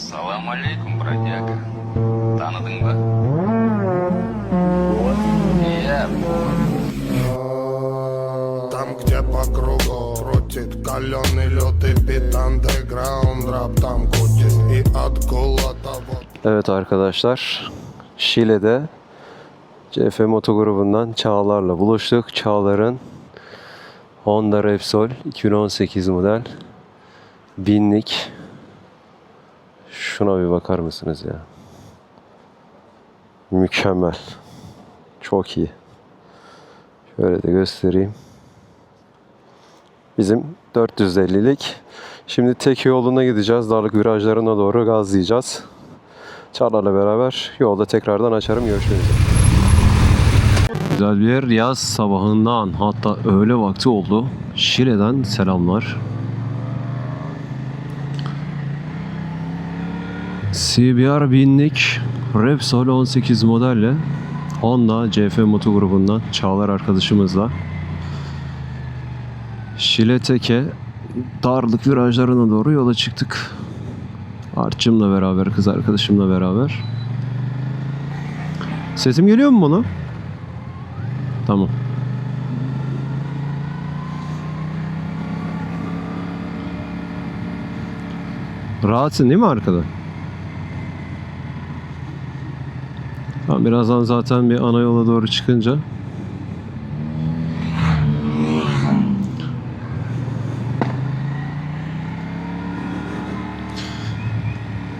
Assalamualaikum brotyaga. Tanıdın mı? Iya, Там, где по кругу крутит каленый лютый бит Андеграунд рэп там крутит И откуда-то вот Evet arkadaşlar, Şile'de CF Moto grubundan Çağlar'la buluştuk. Çağlar'ın Honda Repsol 2018 model binlik. Şuna bir bakar mısınız ya? Mükemmel. Çok iyi. Şöyle de göstereyim. Bizim 450'lik. Şimdi tek yoluna gideceğiz. Darlık virajlarına doğru gazlayacağız. Çağlar'la beraber yolda tekrardan açarım. Görüşmek. Güzel bir. Yaz sabahından hatta öğle vakti oldu. Şile'den selamlar. CBR binlik Repsol 18 modelle Honda CF Moto grubundan Çağlar arkadaşımızla Şile Teke darlık virajlarına doğru yola çıktık. Artçımla beraber, kız arkadaşımla beraber. Sesim geliyor mu bana? Tamam. Rahatsın değil mi arkada? Tamam, birazdan zaten bir ana yola doğru çıkınca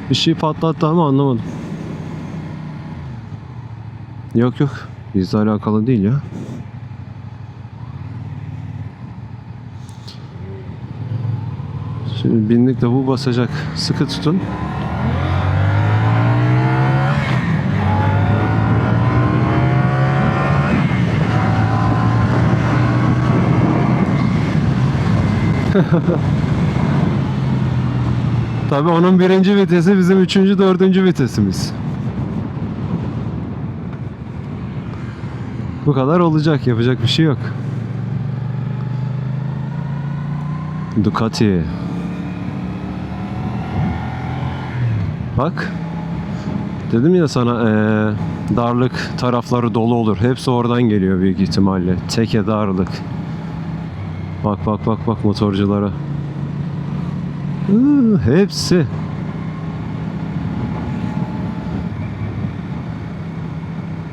bir şey patlattı ama anlamadım. Yok yok. Bizle alakalı değil ya. Şimdi binlik de bu basacak. Sıkı tutun. Tabii onun birinci vitesi bizim üçüncü, dördüncü vitesimiz. Bu kadar olacak. Yapacak bir şey yok. Ducati. Bak. Dedim ya sana eee, darlık tarafları dolu olur. Hepsi oradan geliyor büyük ihtimalle. Teke darlık. Bak bak bak bak motorculara. Iı, hepsi.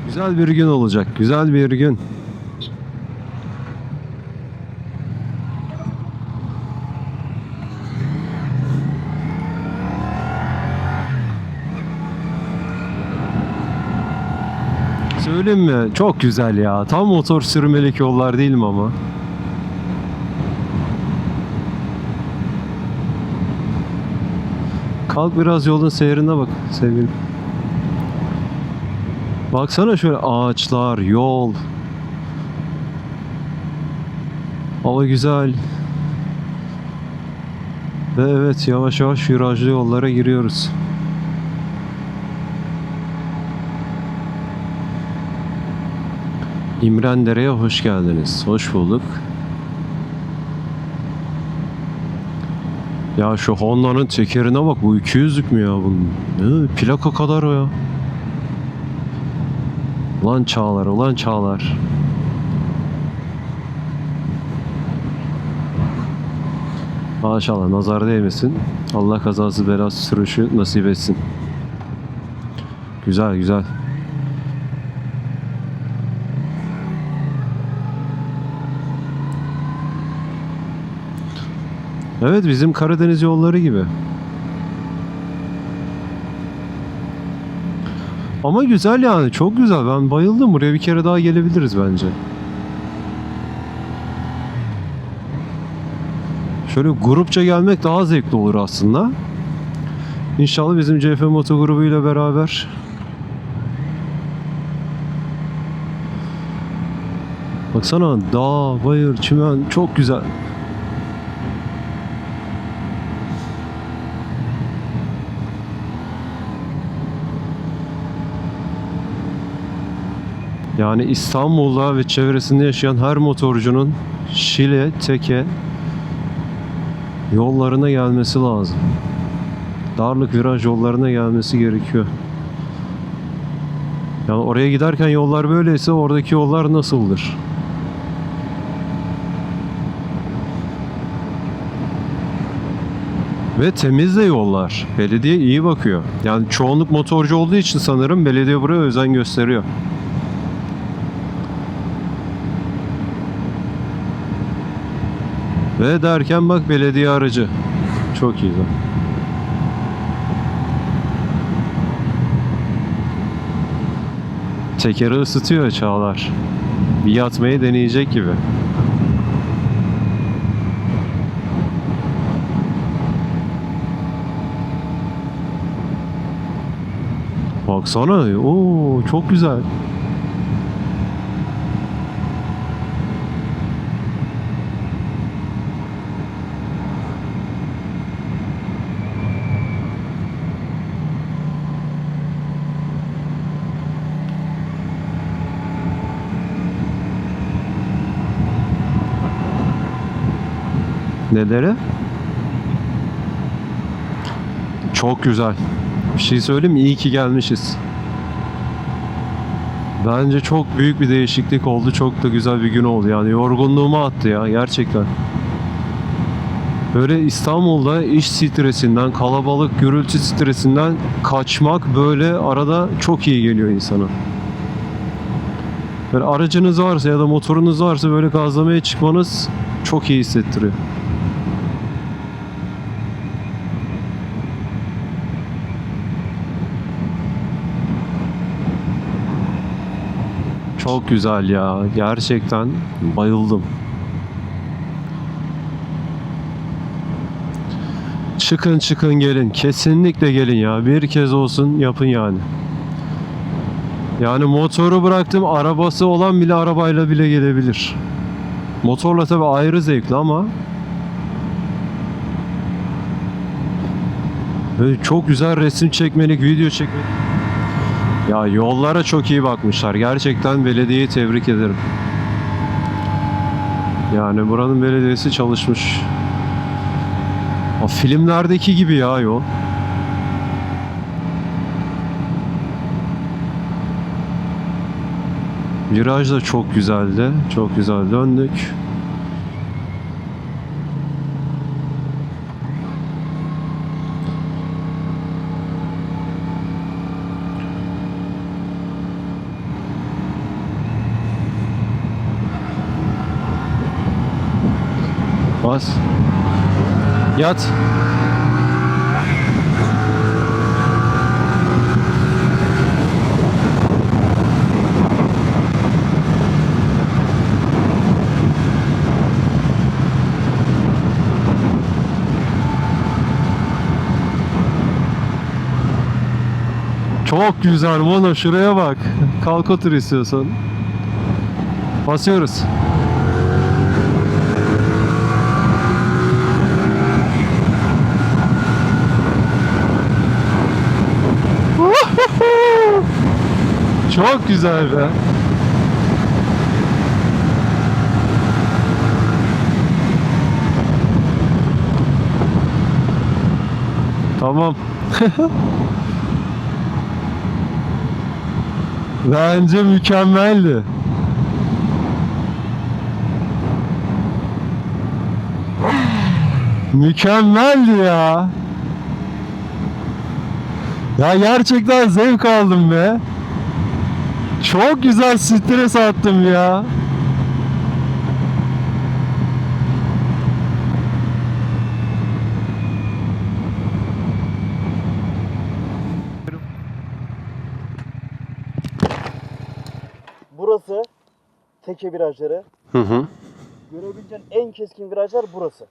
Güzel bir gün olacak. Güzel bir gün. Söyleyeyim mi? Çok güzel ya. Tam motor sürmelik yollar değil mi ama? Kalk biraz yolun seyrine bak sevgilim. Baksana şöyle ağaçlar, yol. Hava güzel. Ve evet yavaş yavaş virajlı yollara giriyoruz. İmrendere'ye hoş geldiniz. Hoş bulduk. Ya şu Honda'nın tekerine bak bu 200'lük mü ya bunun? Ne, plaka kadar o ya. Ulan Çağlar, ulan Çağlar. Maşallah nazar değmesin. Allah kazası belası sürüşü nasip etsin. Güzel güzel. Evet bizim Karadeniz yolları gibi. Ama güzel yani çok güzel ben bayıldım buraya bir kere daha gelebiliriz bence. Şöyle grupça gelmek daha zevkli olur aslında. İnşallah bizim CF Moto grubuyla beraber Baksana dağ, bayır, çimen çok güzel. Yani İstanbul'da ve çevresinde yaşayan her motorcunun Şile, Teke yollarına gelmesi lazım. darlık viraj yollarına gelmesi gerekiyor. Yani oraya giderken yollar böyleyse oradaki yollar nasıldır? Ve temiz de yollar. Belediye iyi bakıyor. Yani çoğunluk motorcu olduğu için sanırım belediye buraya özen gösteriyor. Ve derken bak belediye aracı. Çok iyi. Tekeri ısıtıyor Çağlar. Bir yatmayı deneyecek gibi. Baksana. Oo çok güzel. Neleri? Çok güzel. Bir şey söyleyeyim mi? İyi ki gelmişiz. Bence çok büyük bir değişiklik oldu. Çok da güzel bir gün oldu. Yani yorgunluğumu attı ya gerçekten. Böyle İstanbul'da iş stresinden, kalabalık gürültü stresinden kaçmak böyle arada çok iyi geliyor insana. Böyle aracınız varsa ya da motorunuz varsa böyle gazlamaya çıkmanız çok iyi hissettiriyor. Çok güzel ya. Gerçekten bayıldım. Çıkın çıkın gelin. Kesinlikle gelin ya. Bir kez olsun yapın yani. Yani motoru bıraktım. Arabası olan bile arabayla bile gelebilir. Motorla tabi ayrı zevkli ama Böyle çok güzel resim çekmelik, video çekmelik. Ya yollara çok iyi bakmışlar. Gerçekten belediyeyi tebrik ederim. Yani buranın belediyesi çalışmış. O filmlerdeki gibi ya yol. Viraj da çok güzeldi. Çok güzel döndük. Bas. Yat. Çok güzel Mono şuraya bak. Kalk otur istiyorsan. Basıyoruz. Çok güzel be. Tamam. Bence mükemmeldi. Mükemmeldi ya. Ya gerçekten zevk aldım be. Çok güzel stres attım ya. Burası teke virajları. Hı hı. Görebileceğin en keskin virajlar burası.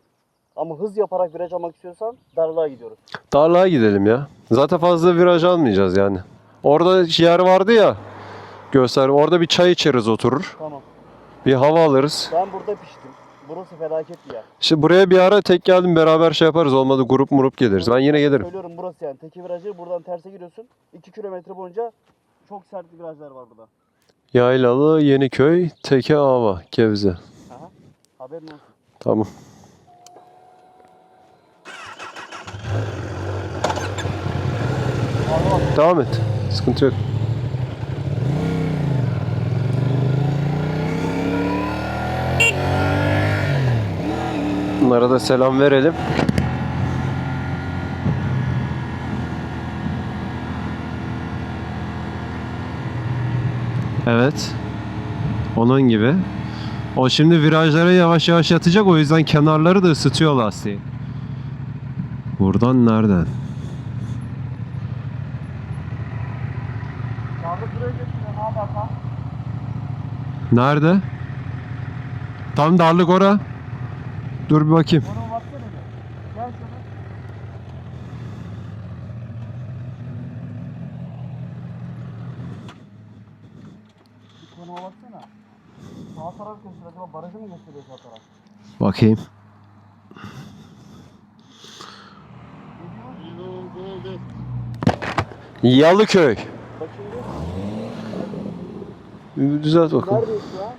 Ama hız yaparak viraj almak istiyorsan darlığa gidiyoruz. Darlığa gidelim ya. Zaten fazla viraj almayacağız yani. Orada yer vardı ya. Göster. Orada bir çay içeriz oturur. Tamam. Bir hava alırız. Ben burada piştim. Burası felaket bir yer. İşte buraya bir ara tek geldim beraber şey yaparız. Olmadı grup murup geliriz. Ben yine gelirim. Söylüyorum burası yani. Teke virajı buradan terse giriyorsun. 2 kilometre boyunca çok sert virajlar var burada. Yaylalı Yeniköy Teke Ava Gevze. Haberin olsun. Tamam. Devam et. Sıkıntı yok. Bunlara da selam verelim. Evet. Onun gibi. O şimdi virajlara yavaş yavaş yatacak o yüzden kenarları da ısıtıyor lastiği. Buradan nereden? Nerede? Tam darlık ora. Dur bir bakayım. Konuma baksana. Sağ taraf gösteriyor. Acaba barajı mı gösteriyor sağ taraf? Bakayım. Yalıköy. Düzelt bakalım. Neredeyiz ya?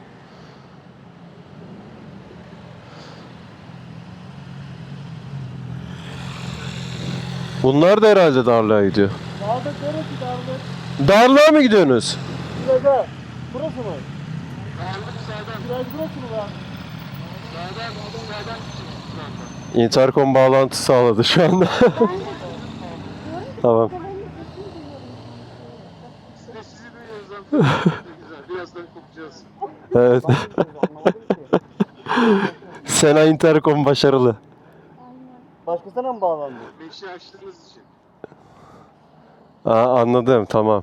Bunlar da herhalde darlığa gidiyor. Sağda neresi darlık? Darlığa mı gidiyorsunuz? Şurada. Burası mı? Darlık sağdan. Biraz burası mı lan? Intercom bağlantı sağladı şu anda. tamam. Birazdan kopacağız. Evet. Sena Intercom başarılı. Başkasına mı bağlandı? Beşi açtığınız için. Aa, anladım tamam.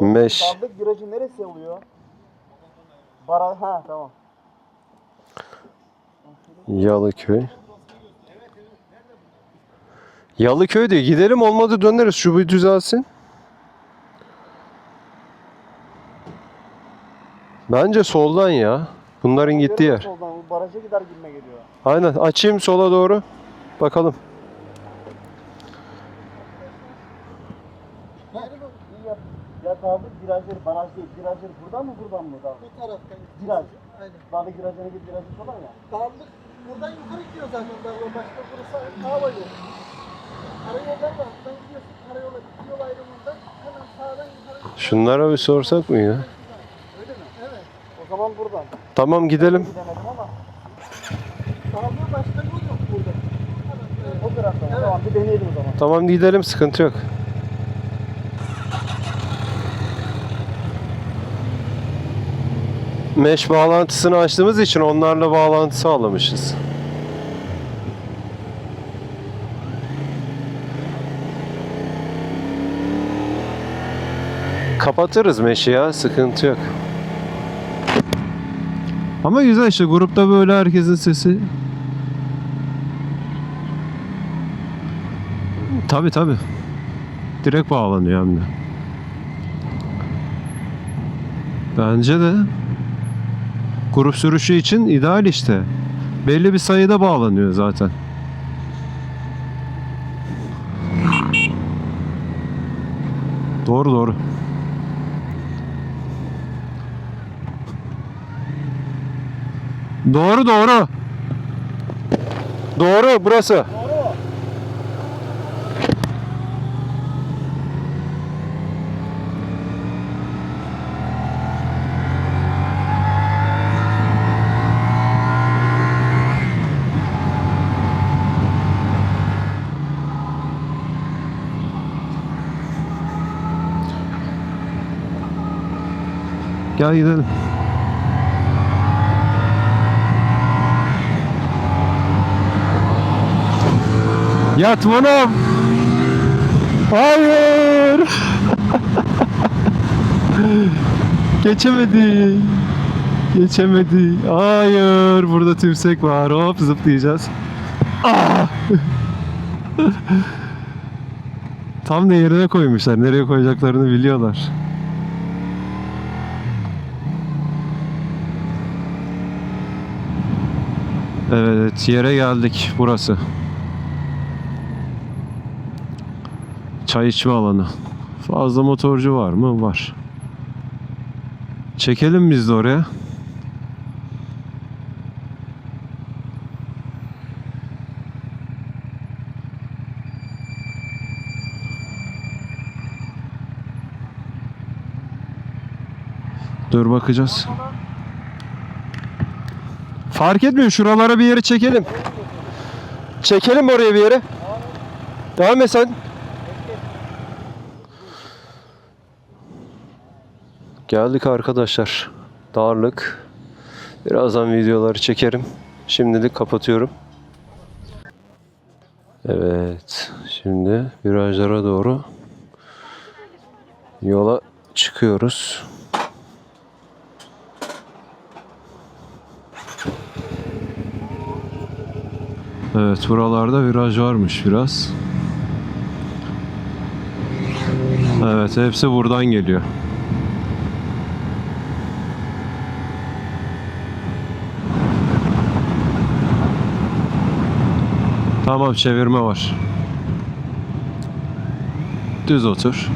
Meş. Darlık virajı neresi oluyor? Bara ha tamam. Yalıköy. Yalıköy diyor. Gidelim olmadı döneriz. Şu bir düzelsin. Bence soldan ya. Bunların gittiği yer. Soldan bu baraja gider gibime geliyor. Aynen. Açayım sola doğru. Bakalım. İyi yap. Ya Darlık virajları baraj değil. Virajları buradan mı buradan mı? Darlık? Bu taraftan. Viraj. Aynen. Darlık virajına git virajı falan ya. Darlık buradan yukarı gidiyor zaten Darlık. Başka burası hava yolu. Karayoldan da alttan gidiyorsun. Karayola yol ayrımında hemen sağdan yukarı Şunlara bir sorsak mı ya? Öyle mi? Evet. O zaman buradan. Tamam gidelim. Gidemedim ama Darlık başka yol yok burada. O taraftan. Evet. Tamam bir deneyelim o zaman. Tamam gidelim. Sıkıntı yok. Mesh bağlantısını açtığımız için onlarla bağlantı sağlamışız. Kapatırız Mesh'i ya. Sıkıntı yok. Ama güzel işte grupta böyle herkesin sesi. Tabi tabi. Direkt bağlanıyor hem de. Bence de grup sürüşü için ideal işte. Belli bir sayıda bağlanıyor zaten. Doğru doğru. Doğru doğru. Doğru burası. Gel gidelim. Yat manam. Hayır. Geçemedi. Geçemedi. Hayır. Burada tümsek var. Hop zıplayacağız. Ah! Tam da yerine koymuşlar. Nereye koyacaklarını biliyorlar. Evet yere geldik burası. Çay içme alanı. Fazla motorcu var mı? Var. Çekelim biz de oraya. Dur bakacağız. Bakalım. Fark etmiyor. Şuralara bir yere çekelim. Çekelim oraya bir yere? Devam et sen. Geldik arkadaşlar. Darlık. Birazdan videoları çekerim. Şimdilik kapatıyorum. Evet. Şimdi virajlara doğru yola çıkıyoruz. Evet buralarda viraj varmış biraz. Evet hepsi buradan geliyor. Tamam çevirme var. Düz otur.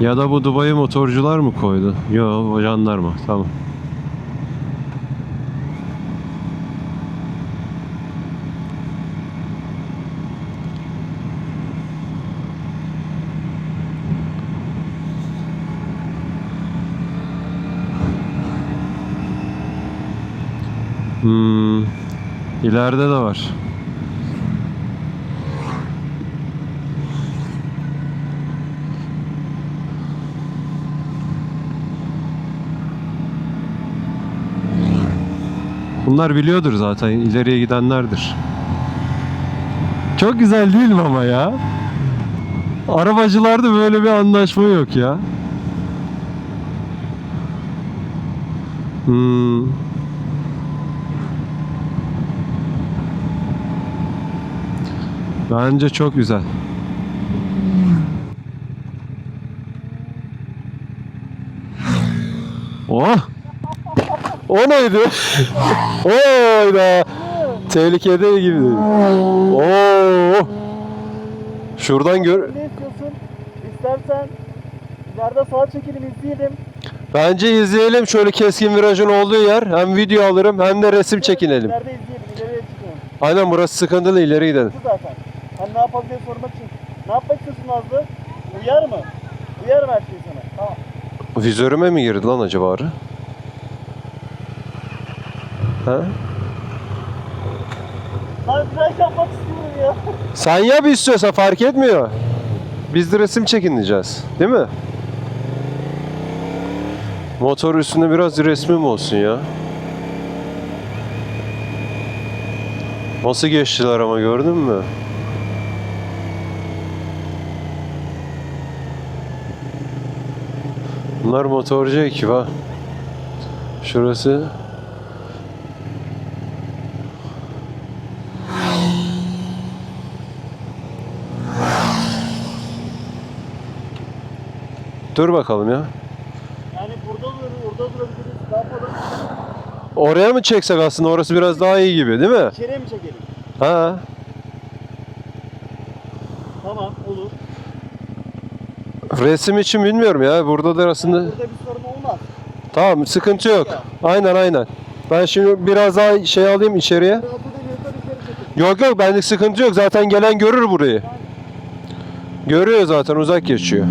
Ya da bu Dubai motorcular mı koydu? Yo, jandarma. Tamam. Hmm. İleride de var. Bunlar biliyordur zaten. ileriye gidenlerdir. Çok güzel değil mi ama ya? Arabacılarda böyle bir anlaşma yok ya. Hmm. Bence çok güzel. Oh! O neydi? Oyda. Tehlikede gibi. Oo! Şuradan gör. Ne istiyorsun? İstersen ileride sağa çekelim izleyelim. Bence izleyelim şöyle keskin virajın olduğu yer. Hem video alırım hem de resim çekinelim. İleride izleyelim. İleriye çıkalım. Aynen burası sıkıntılı ileri gidelim. Zaten. Ne yapabilir sormak için. Ne yapmak istiyorsun Nazlı? Uyar mı? Uyar mı her şey sana? Tamam. Vizörüme mi girdi lan acaba arı? Ha? Lan fren yapmak istiyorum ya. Sen yap istiyorsan fark etmiyor. Biz de resim çekineceğiz. Değil mi? Motor üstünde biraz resmim olsun ya. Nasıl geçtiler ama gördün mü? Bunlar motorcu ekip ha. Şurası Dur bakalım ya. Yani burada dur, orada durabiliriz. Ne yapalım? Oraya mı çeksek aslında? Orası biraz daha iyi gibi değil mi? İçeriye mi çekelim? Ha. Tamam olur. Resim için bilmiyorum ya. Burada da aslında Burada bir sorun olmaz. tamam sıkıntı yok. Aynen aynen. Ben şimdi biraz daha şey alayım içeriye. Yok yok benlik sıkıntı yok. Zaten gelen görür burayı. Görüyor zaten uzak geçiyor.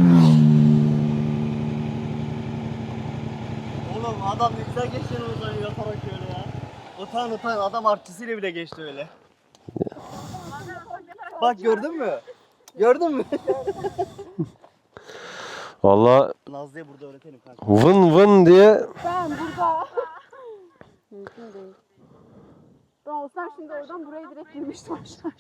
Oğlum adam ne güzel geçti oradan yaparak öyle ya. Utan utan adam artçısıyla bile geçti öyle. Bak gördün mü? Gördün mü? Valla Nazlı'ya burada öğretelim kanka. vın vın diye Ben burada. Mümkün değil. Ben olsam şimdi oradan buraya direkt girmiştim aşağı.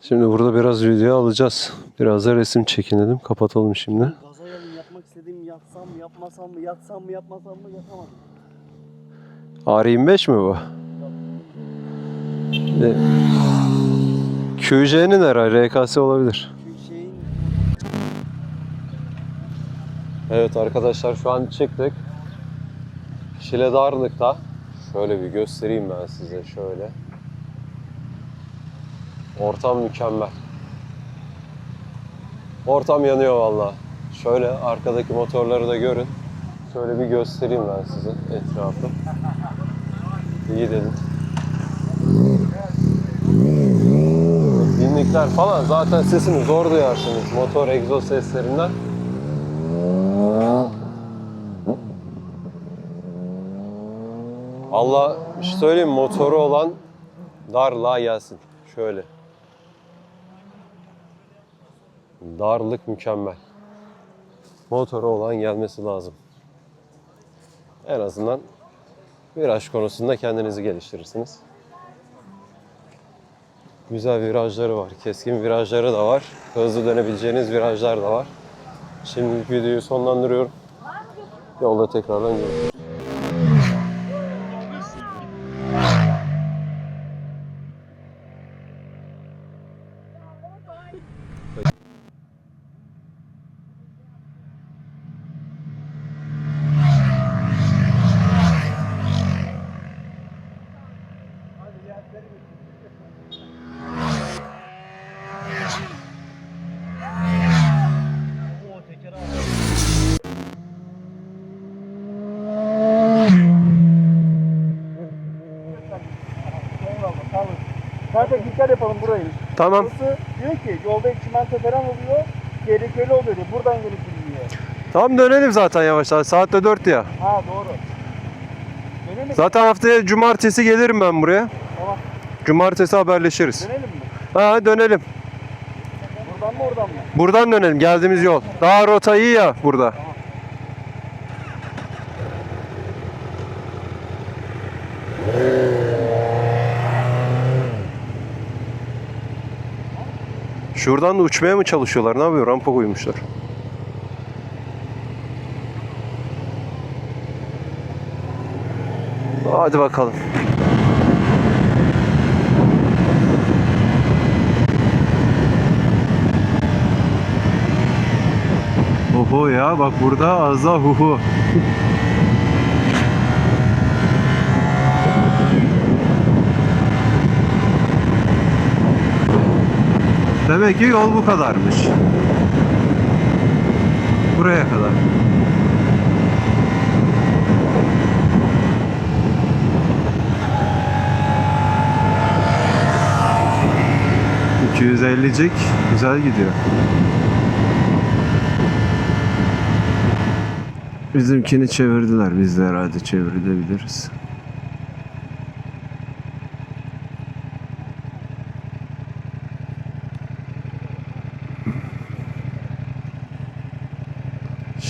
Şimdi burada biraz video alacağız. Biraz da resim çekinelim. Kapatalım şimdi. Gaza yapmak istediğim yatsam mı yapmasam mı yatsam mı yapmasam mı yapamadım. R25 mi bu? E, QJ'nin herhalde RKS olabilir. Evet arkadaşlar şu an çıktık. Şile Darlık'ta. Şöyle bir göstereyim ben size şöyle. Ortam mükemmel. Ortam yanıyor valla. Şöyle arkadaki motorları da görün. Şöyle bir göstereyim ben size etrafı. Bir gidelim. Binlikler falan zaten sesini zor duyarsınız motor egzoz seslerinden. Valla şey söyleyeyim motoru olan darlığa gelsin. Şöyle. Darlık mükemmel. Motoru olan gelmesi lazım. En azından viraj konusunda kendinizi geliştirirsiniz. Güzel virajları var. Keskin virajları da var. Hızlı dönebileceğiniz virajlar da var. Şimdilik videoyu sonlandırıyorum. Yolda tekrardan görüşürüz. Eyvallah sağ olun. Kanka dikkat yapalım burayı. Tamam. Burası diyor ki yolda çimento falan oluyor. Tehlikeli oluyor diyor. Buradan gelip gidiyor. Tamam dönelim zaten yavaştan. Saatte 4 ya. Ha doğru. Dönelim? Zaten haftaya cumartesi gelirim ben buraya. Tamam. Cumartesi haberleşiriz. Dönelim mi? Ha dönelim. Buradan mı oradan mı? Buradan dönelim. Geldiğimiz yol. Daha rota iyi ya burada. Şuradan da uçmaya mı çalışıyorlar? Ne yapıyor? Rampa koymuşlar. Hadi bakalım. Oho ya bak burada az daha huhu. Demek ki yol bu kadarmış. Buraya kadar. ...250'cik güzel gidiyor. Bizimkini çevirdiler. Biz de herhalde çevirebiliriz.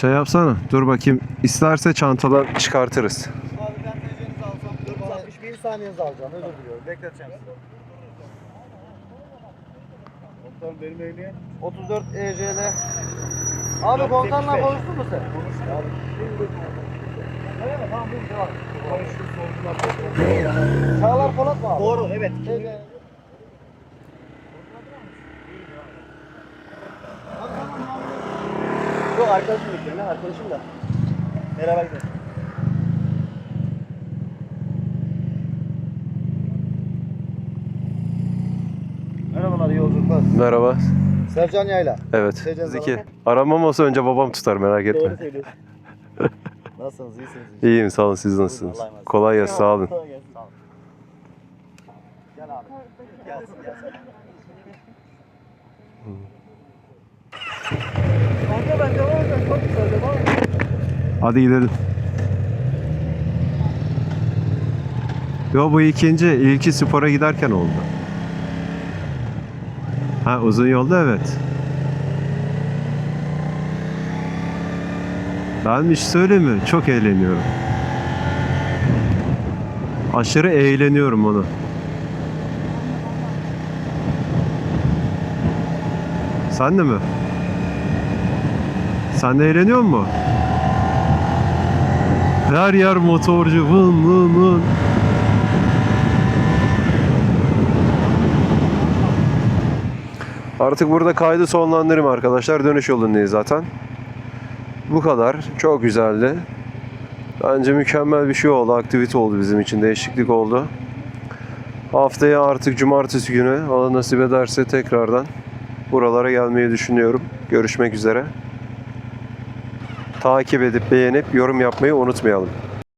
Şey yapsana. Dur bakayım. İsterse çantadan çıkartırız. Abi ben TC'nizi alsam 461 saniyenizi alacağım. Özür diliyorum. Bekleteceğim sizi. Komutanım benim ehliyet. 34 ECL. Abi komutanla konuştun mu sen? Konuştum abi. Öyle mi? Tamam buyurun devam. Konuştuk sordular. Çağlar Polat mı abi? Doğru evet. Yok arkadaşım lan arkadaşım da. Beraber gidelim. Merhabalar iyi yolculuklar. Merhaba. Sercan Yayla. Evet. Seveceğiz Zeki. Aramam olsa önce babam tutar merak etme. Doğru söylüyorsun. Nasılsınız? İyisiniz? İyiyim sağ olun siz nasılsınız? Allah'a emanet. Kolay gelsin sağ olun. Kolay gelsin. Sağ olun. Gel abi. Gelsin gelsin. Kanka ben devam Hadi gidelim. Yo bu ikinci, ilki spora giderken oldu. Ha uzun yolda evet. Ben bir şey söyleyeyim mi? Çok eğleniyorum. Aşırı eğleniyorum onu. Sen de mi? Sen de eğleniyor musun? Her yer motorcu vın vın vın. Artık burada kaydı sonlandırayım arkadaşlar. Dönüş yolundayız zaten. Bu kadar. Çok güzeldi. Bence mükemmel bir şey oldu. Aktivite oldu bizim için. Değişiklik oldu. Haftaya artık cumartesi günü Allah nasip ederse tekrardan buralara gelmeyi düşünüyorum. Görüşmek üzere. Takip edip beğenip yorum yapmayı unutmayalım.